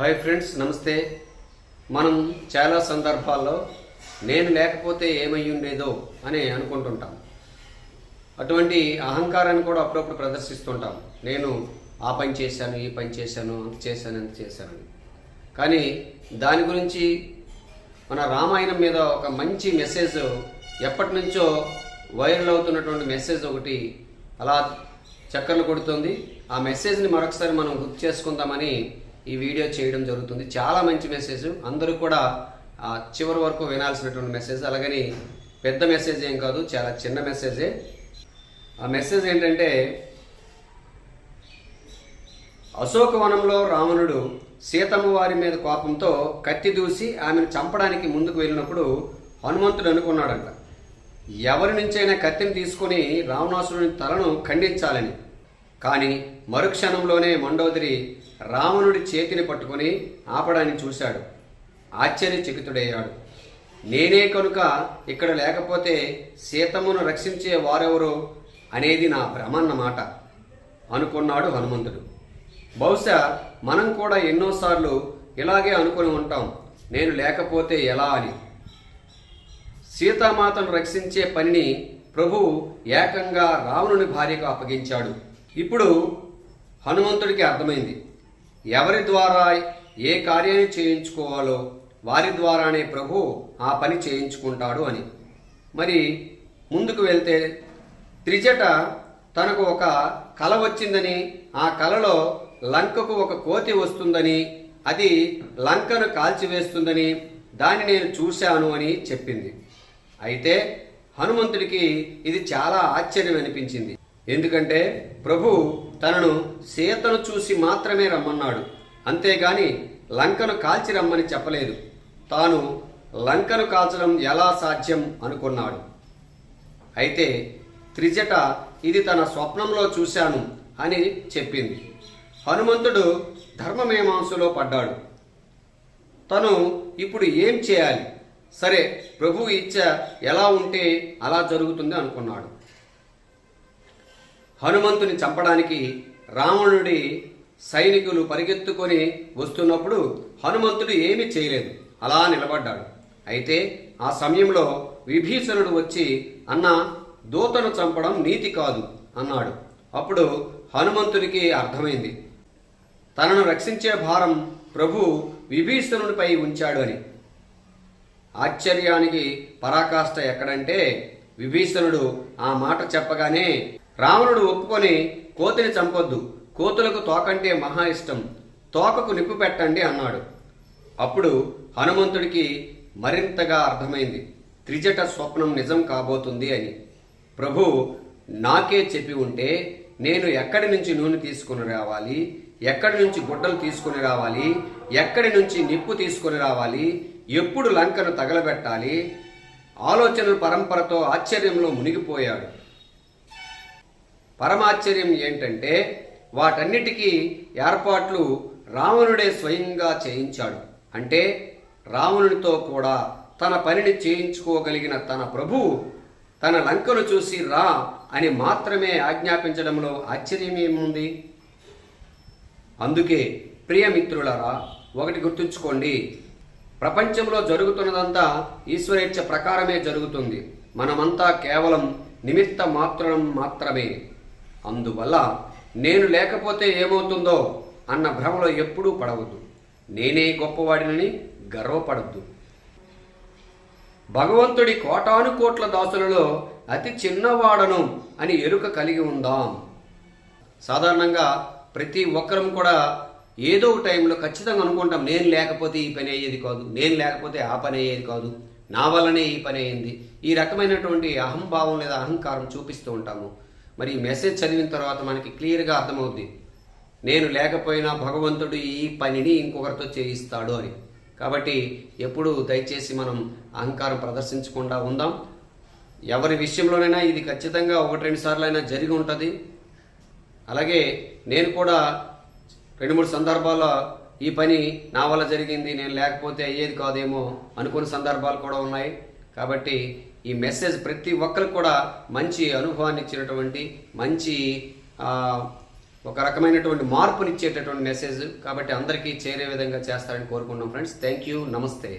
Hi friends నమస్తే. మనం చాలా సందర్భాల్లో నేను లేకపోతే ఏమై ఉండేదో అని అనుకుంటుంటాం. అటువంటి అహంకారాన్ని కూడా అప్పుడప్పుడు ప్రదర్శిస్తుంటాం. నేను ఆ పని చేశాను ఈ పని చేశాను అంత చేశాను అంత చేశాను కానీ దాని గురించి మన రామాయణం మీద ఒక మంచి మెసేజ్ ఎప్పటి నుంచో వైరల్ అవుతున్నటువంటి మెసేజ్ ఒకటి అలా చక్కర్లు కొడుతుంది. ఆ మెసేజ్ని మరొకసారి మనం గుర్తు చేసుకుందామని ఈ వీడియో చేయడం జరుగుతుంది. చాలా మంచి మెసేజ్ అందరూ కూడా చివరి వరకు వినాల్సినటువంటి మెసేజ్ అలాగని పెద్ద మెసేజ్ ఏం కాదు చాలా చిన్న మెసేజే ఆ మెసేజ్ ఏంటంటే అశోకవనంలో రావణుడు సీతమ్మ వారి మీద కోపంతో కత్తి దూసి ఆమెను చంపడానికి ముందుకు వెళ్ళినప్పుడు హనుమంతుడు అనుకున్నాడంట. ఎవరి నుంచైనా కత్తిని తీసుకొని రావణాసురుని తలను ఖండించాలని. కానీ మరుక్షణంలోనే మండోదరి రావణుడి చేతిని పట్టుకొని ఆపడాన్ని చూశాడు. ఆశ్చర్యచకితుడయ్యాడు. నేనే కనుక ఇక్కడ లేకపోతే సీతమ్మను రక్షించే వారెవరు అనేది నా భ్రమన్నమాట అనుకున్నాడు హనుమంతుడు. బహుశా మనం కూడా ఎన్నోసార్లు ఇలాగే అనుకుని ఉంటాం నేను లేకపోతే ఎలా అని. సీతామాతను రక్షించే పనిని ప్రభువు ఏకంగా రావణుని భార్యకు అప్పగించాడు. ఇప్పుడు హనుమంతుడికి అర్థమైంది. ఎవరి ద్వారా ఏ కార్యాన్ని చేయించుకోవాలో వారి ద్వారానే ప్రభు ఆ పని చేయించుకుంటాడు అని. మరి ముందుకు వెళ్తే త్రిజట తనకు ఒక కల వచ్చిందని ఆ కలలో లంకకు ఒక కోతి వస్తుందని అది లంకను కాల్చివేస్తుందని దాన్ని నేను చూశాను అని చెప్పింది. అయితే హనుమంతుడికి ఇది చాలా ఆశ్చర్యం అనిపించింది ఎందుకంటే ప్రభు తనను సీతను చూసి మాత్రమే రమ్మన్నాడు. అంతేగాని లంకను కాల్చి రమ్మని చెప్పలేదు. తాను లంకను కాల్చడం ఎలా సాధ్యం అనుకున్నాడు. అయితే త్రిజట ఇది తన స్వప్నంలో చూశాను అని చెప్పింది. హనుమంతుడు ధర్మమీమాంసలో పడ్డాడు. తను ఇప్పుడు ఏం చేయాలి? సరే ప్రభు ఇచ్చ ఎలా ఉంటే అలా జరుగుతుంది అనుకున్నాడు. హనుమంతుని చంపడానికి రావణుడి సైనికులు పరిగెత్తుకొని వస్తున్నప్పుడు హనుమంతుడు ఏమీ చేయలేదు. అలా నిలబడ్డాడు. అయితే ఆ సమయంలో విభీషణుడు వచ్చి అన్న దూతను చంపడం నీతి కాదు అన్నాడు. అప్పుడు హనుమంతుడికి అర్థమైంది. తనను రక్షించే భారం ప్రభు విభీషణుడిపై ఉంచాడు అని. ఆశ్చర్యానికి పరాకాష్ట ఎక్కడంటే విభీషణుడు ఆ మాట చెప్పగానే రావణుడు ఒప్పుకొని కోతిని చంపొద్దు. కోతులకు తోకంటే మహా ఇష్టం. తోకకు నిప్పు పెట్టండి అన్నాడు. అప్పుడు హనుమంతుడికి మరింతగా అర్థమైంది. త్రిజట స్వప్నం నిజం కాబోతుంది అని. ప్రభు నాకే చెప్పి ఉంటే నేను ఎక్కడి నుంచి నూనె తీసుకుని రావాలి? ఎక్కడి నుంచి గుడ్డలు తీసుకుని రావాలి? ఎక్కడి నుంచి నిప్పు తీసుకుని రావాలి? ఎప్పుడు లంకను తగలబెట్టాలి? ఆలోచనల పరంపరతో ఆశ్చర్యంలో మునిగిపోయాడు. పరమాశ్చర్యం ఏంటంటే వాటన్నిటికీ ఏర్పాట్లు రావణుడే స్వయంగా చేయించాడు. అంటే రావణునితో కూడా తన పనిని చేయించుకోగలిగిన తన ప్రభువు తన లంకను చూసి రా అని మాత్రమే ఆజ్ఞాపించడంలో ఆశ్చర్యమేముంది? అందుకే ప్రియమిత్రులరా ఒకటి గుర్తుంచుకోండి. ప్రపంచంలో జరుగుతున్నదంతా ఈశ్వరేచ్ఛ ప్రకారమే జరుగుతుంది. మనమంతా కేవలం నిమిత్త మాత్రం మాత్రమే. అందువల్ల నేను లేకపోతే ఏమవుతుందో అన్న భ్రమలో ఎప్పుడూ పడవద్దు. నేనే గొప్పవాడినని గర్వపడద్దు. భగవంతుడి కోటాను కోట్ల దాసులలో అతి చిన్నవాడను అని ఎరుక కలిగి ఉందాం. సాధారణంగా ప్రతి ఒక్కరం కూడా ఏదో ఒక టైంలో ఖచ్చితంగా అనుకుంటాం నేను లేకపోతే ఈ పని అయ్యేది కాదు నేను లేకపోతే ఆ పని అయ్యేది కాదు నా వల్లనే ఈ పని అయ్యింది. ఈ రకమైనటువంటి అహంభావం లేదా అహంకారం చూపిస్తూ ఉంటాము. మరి ఈ మెసేజ్ చదివిన తర్వాత మనకి క్లియర్గా అర్థమవుద్ది. నేను లేకపోయినా భగవంతుడు ఈ పనిని ఇంకొకరితో చేయిస్తాడు అని. కాబట్టి ఎప్పుడు దయచేసి మనం అహంకారం ప్రదర్శించకుండా ఉందాం. ఎవరి విషయంలోనైనా ఇది ఖచ్చితంగా ఒకటి రెండు సార్లు అయినా జరిగి ఉంటుంది. అలాగే నేను కూడా రెండు మూడు సందర్భాల్లో ఈ పని నా వల్ల జరిగింది నేను లేకపోతే అయ్యేది కాదేమో అనుకున్న సందర్భాలు కూడా ఉన్నాయి. కాబట్టి ఈ మెసేజ్ ప్రతి ఒక్కరికి కూడా మంచి అనుభవాన్ని ఇచ్చినటువంటి మంచి ఒక రకమైనటువంటి మార్పునిచ్చేటటువంటి మెసేజ్ కాబట్టి అందరికీ చేరే విధంగా చేస్తారని కోరుకుంటున్నాం ఫ్రెండ్స్ థ్యాంక్ యూ నమస్తే